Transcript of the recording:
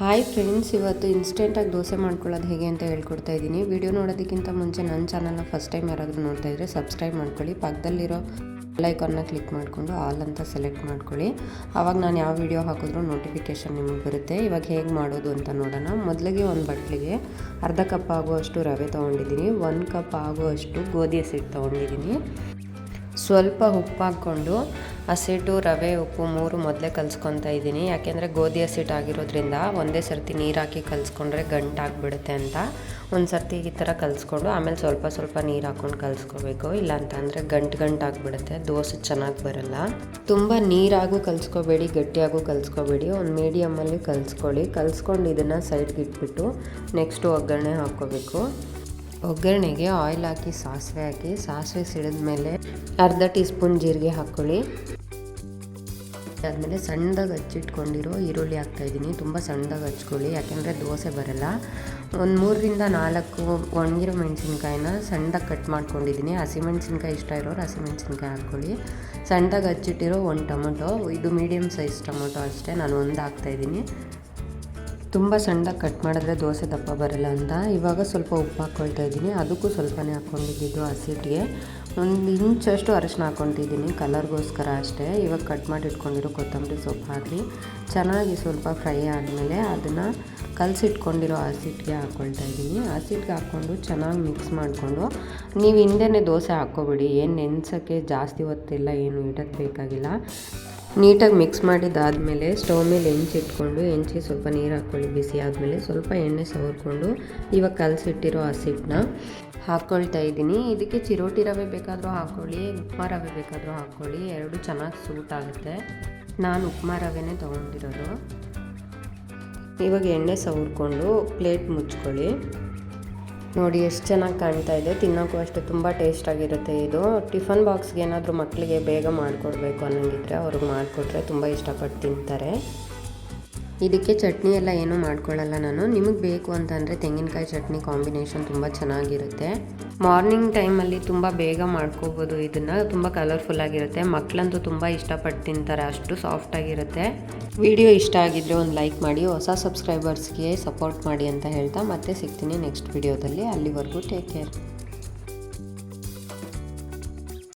Hi friends ಇವತ್ತು ಇನ್ಸ್ಟೆಂಟಾಗಿ ದೋಸೆ ಮಾಡ್ಕೊಳ್ಳೋದು ಹೇಗೆ ಅಂತ ಹೇಳ್ಕೊಡ್ತಾ ಇದ್ದೀನಿ. ವಿಡಿಯೋ ನೋಡೋದಕ್ಕಿಂತ ಮುಂಚೆ ನನ್ನ ಚಾನಲ್ನ ಫಸ್ಟ್ ಟೈಮ್ ಯಾರಾದರೂ ನೋಡ್ತಾ ಇದ್ದರೆ ಸಬ್ಸ್ಕ್ರೈಬ್ ಮಾಡ್ಕೊಳ್ಳಿ. ಪಕ್ಕದಲ್ಲಿರೋ ಲೈಕನ್ನ ಕ್ಲಿಕ್ ಮಾಡಿಕೊಂಡು ಆಲ್ ಅಂತ ಸೆಲೆಕ್ಟ್ ಮಾಡ್ಕೊಳ್ಳಿ. ಆವಾಗ ನಾನು ಯಾವ ವಿಡಿಯೋ ಹಾಕಿದ್ರೂ ನೋಟಿಫಿಕೇಷನ್ ನಿಮಗೆ ಬರುತ್ತೆ. ಇವಾಗ ಹೇಗೆ ಮಾಡೋದು ಅಂತ ನೋಡೋಣ. ಮೊದಲಿಗೆ ಒಂದು ಬಟ್ಲಿಗೆ ಅರ್ಧ ಕಪ್ ಆಗುವಷ್ಟು ರವೆ ತೊಗೊಂಡಿದ್ದೀನಿ. ಒಂದು ಕಪ್ ಆಗುವಷ್ಟು ಗೋಧಿ ಹಸಿಟ್ಟು ತೊಗೊಂಡಿದ್ದೀನಿ. ಸ್ವಲ್ಪ ಉಪ್ಪು ಹಾಕ್ಕೊಂಡು ಹಸಿಟ್ಟು ರವೆ, ಉಪ್ಪು ಮೂರು ಮೊದಲೇ ಕಲಿಸ್ಕೊತಾ ಇದ್ದೀನಿ. ಯಾಕೆಂದರೆ ಗೋಧಿ ಹಸಿಟ್ಟು ಆಗಿರೋದ್ರಿಂದ ಒಂದೇ ಸರ್ತಿ ನೀರು ಹಾಕಿ ಕಲಿಸ್ಕೊಂಡ್ರೆ ಗಂಟಾಗ್ಬಿಡುತ್ತೆ ಅಂತ. ಒಂದು ಸರ್ತಿ ಈ ಥರ ಕಲಿಸ್ಕೊಂಡು ಆಮೇಲೆ ಸ್ವಲ್ಪ ಸ್ವಲ್ಪ ನೀರು ಹಾಕ್ಕೊಂಡು ಕಲಿಸ್ಕೋಬೇಕು. ಇಲ್ಲ ಅಂತಂದರೆ ಗಂಟು ಗಂಟು ಆಗಿಬಿಡುತ್ತೆ. ದೋಸೆ ಚೆನ್ನಾಗಿ ಬರಲ್ಲ. ತುಂಬ ನೀರಾಗೂ ಕಲಿಸ್ಕೋಬೇಡಿ, ಗಟ್ಟಿಯಾಗೂ ಕಲಿಸ್ಕೋಬೇಡಿ. ಒಂದು ಮೀಡಿಯಮಲ್ಲಿ ಕಲಿಸ್ಕೊಳ್ಳಿ. ಕಲಿಸ್ಕೊಂಡು ಇದನ್ನು ಸೈಡ್ಗೆ ಇಟ್ಬಿಟ್ಟು ನೆಕ್ಸ್ಟು ಒಗ್ಗರಣೆ ಹಾಕ್ಕೋಬೇಕು. ಒಗ್ಗರಣೆಗೆ ಆಯಿಲ್ ಹಾಕಿ, ಸಾಸಿವೆ ಹಾಕಿ, ಸಾಸಿವೆ ಸಿಡಿದ ಮೇಲೆ ಅರ್ಧ ಟೀ ಸ್ಪೂನ್ ಜೀರಿಗೆ ಹಾಕ್ಕೊಳ್ಳಿ. ಆದಮೇಲೆ ಸಣ್ಣದಾಗಿ ಹಚ್ಚಿಟ್ಕೊಂಡಿರೋ ಈರುಳ್ಳಿ ಹಾಕ್ತಾಯಿದ್ದೀನಿ. ತುಂಬ ಸಣ್ಣದಾಗಿ ಹಚ್ಕೊಳ್ಳಿ, ಯಾಕೆಂದರೆ ದೋಸೆ ಬರಲ್ಲ. ಒಂದು ಮೂರರಿಂದ ನಾಲ್ಕು ಒಣಗಿರೋ ಮೆಣಸಿನ್ಕಾಯಿನ ಸಣ್ಣದಾಗಿ ಕಟ್ ಮಾಡ್ಕೊಂಡಿದ್ದೀನಿ. ಹಸಿಮೆಣ್ಸಿನ್ಕಾಯಿ ಇಷ್ಟ ಇರೋರು ಹಸಿಮೆಣ್ಸಿನ್ಕಾಯಿ ಹಾಕ್ಕೊಳ್ಳಿ. ಸಣ್ಣದಾಗಿ ಹಚ್ಚಿಟ್ಟಿರೋ ಒಂದು ಟೊಮೊಟೊ, ಇದು ಮೀಡಿಯಮ್ ಸೈಜ್ ಟೊಮೊಟೊ ಅಷ್ಟೇ, ನಾನು ಒಂದು ಹಾಕ್ತಾಯಿದ್ದೀನಿ. ತುಂಬ ಸಣ್ಣದಾಗಿ ಕಟ್ ಮಾಡಿದ್ರೆ ದೋಸೆ ದಪ್ಪ ಬರಲ್ಲ ಅಂತ. ಇವಾಗ ಸ್ವಲ್ಪ ಉಪ್ಪು ಹಾಕ್ಕೊಳ್ತಾ ಇದ್ದೀನಿ ಅದಕ್ಕೂ ಸ್ವಲ್ಪನೇ ಹಾಕ್ಕೊಂಡಿದ್ದು ಹಸಿಟ್ಟಿಗೆ ಒಂದು ಇಂಚಷ್ಟು ಅರಶಿನ ಹಾಕ್ಕೊತಿದ್ದೀನಿ, ಕಲರ್ಗೋಸ್ಕರ ಅಷ್ಟೇ. ಇವಾಗ ಕಟ್ ಮಾಡಿ ಇಟ್ಕೊಂಡಿರೋ ಕೊತ್ತಂಬರಿ ಸೊಪ್ಪು ಹಾಕಿ, ಚೆನ್ನಾಗಿ ಸ್ವಲ್ಪ ಫ್ರೈ ಆದಮೇಲೆ ಅದನ್ನು ಕಲಸಿಟ್ಕೊಂಡಿರೋ ಹಸಿಟ್ಟಿಗೆ ಹಾಕ್ಕೊಳ್ತಾ ಇದ್ದೀನಿ. ಹಸಿಟ್ಟಿಗೆ ಹಾಕ್ಕೊಂಡು ಚೆನ್ನಾಗಿ ಮಿಕ್ಸ್ ಮಾಡಿಕೊಂಡು, ನೀವು ಹಿಂದೆನೇ ದೋಸೆ ಹಾಕ್ಕೊಬಿಡಿ. ಏನು ನೆನೆಸೋಕ್ಕೆ ಜಾಸ್ತಿ ಹೊತ್ತಿಲ್ಲ, ಏನು ಇಡೋಕ್ಕೆ ಬೇಕಾಗಿಲ್ಲ. ನೀಟಾಗಿ ಮಿಕ್ಸ್ ಮಾಡಿದ್ದಾದಮೇಲೆ ಸ್ಟವ್ ಮೇಲೆ ಹೆಂಚಿಟ್ಕೊಂಡು ಹೆಂಚಿ ಸ್ವಲ್ಪ ನೀರು ಹಾಕ್ಕೊಳ್ಳಿ ಬಿಸಿ ಆದಮೇಲೆ ಸ್ವಲ್ಪ ಎಣ್ಣೆ ಸವರ್ಕೊಂಡು ಇವಾಗ ಕಲಸಿಟ್ಟಿರೋ ಹಸಿಟ್ಟನ್ನ ಹಾಕ್ಕೊಳ್ತಾ ಇದ್ದೀನಿ. ಇದಕ್ಕೆ ಚಿರೋಟಿ ರವೆ ಬೇಕಾದರೂ ಹಾಕ್ಕೊಳ್ಳಿ, ಉಪ್ಮಾ ರವೆ ಬೇಕಾದರೂ ಹಾಕ್ಕೊಳ್ಳಿ. ಎರಡು ಚೆನ್ನಾಗಿ ಸೂಟ್ ಆಗುತ್ತೆ. ನಾನು ಉಪ್ಮಾ ರವೆನೇ ತೊಗೊಂಡಿರೋದು. ಇವಾಗ ಎಣ್ಣೆ ಸವರ್ಕೊಂಡು ಪ್ಲೇಟ್ ಮುಚ್ಕೊಳ್ಳಿ. ನೋಡಿ ಎಷ್ಟು ಚೆನ್ನಾಗಿ ಕಾಣ್ತಾ ಇದೆ. ತಿನ್ನೋಕ್ಕೂ ಅಷ್ಟೇ ತುಂಬ ಟೇಸ್ಟಾಗಿರುತ್ತೆ ಇದು. ಟಿಫನ್ ಬಾಕ್ಸ್ಗೆ ಏನಾದರೂ ಮಕ್ಕಳಿಗೆ ಬೇಗ ಮಾಡಿಕೊಡ್ಬೇಕು ಅನ್ನೋಂಗಿದ್ರೆ ಅವ್ರಿಗೆ ಮಾಡಿಕೊಟ್ರೆ ತುಂಬ ಇಷ್ಟಪಟ್ಟು ತಿಂತಾರೆ. ಇದಕ್ಕೆ ಚಟ್ನಿ ಎಲ್ಲ ಏನೂ ಮಾಡ್ಕೊಳ್ಳಲ್ಲ ನಾನು. ನಿಮಗೆ ಬೇಕು ಅಂತಂದರೆ ತೆಂಗಿನಕಾಯಿ ಚಟ್ನಿ ಕಾಂಬಿನೇಷನ್ ತುಂಬ ಚೆನ್ನಾಗಿರುತ್ತೆ. ಮಾರ್ನಿಂಗ್ ಟೈಮಲ್ಲಿ ತುಂಬ ಬೇಗ ಮಾಡ್ಕೋಬೋದು ಇದನ್ನು. ತುಂಬ ಕಲರ್ಫುಲ್ ಆಗಿರುತ್ತೆ. ಮಕ್ಕಳಂತೂ ತುಂಬ ಇಷ್ಟಪಟ್ಟು ತಿಂತಾರೆ. ಅಷ್ಟು ಸಾಫ್ಟಾಗಿರುತ್ತೆ ವಿಡಿಯೋ ಇಷ್ಟ ಆಗಿದ್ದರೆ ಒಂದು ಲೈಕ್ ಮಾಡಿ, ಹೊಸ ಸಬ್ಸ್ಕ್ರೈಬರ್ಸ್ಗೆ ಸಪೋರ್ಟ್ ಮಾಡಿ ಅಂತ ಹೇಳ್ತಾ ಮತ್ತೆ ಸಿಗ್ತೀನಿ ನೆಕ್ಸ್ಟ್ ವಿಡಿಯೋದಲ್ಲಿ ಅಲ್ಲಿವರೆಗೂ ಟೇಕ್ ಕೇರ್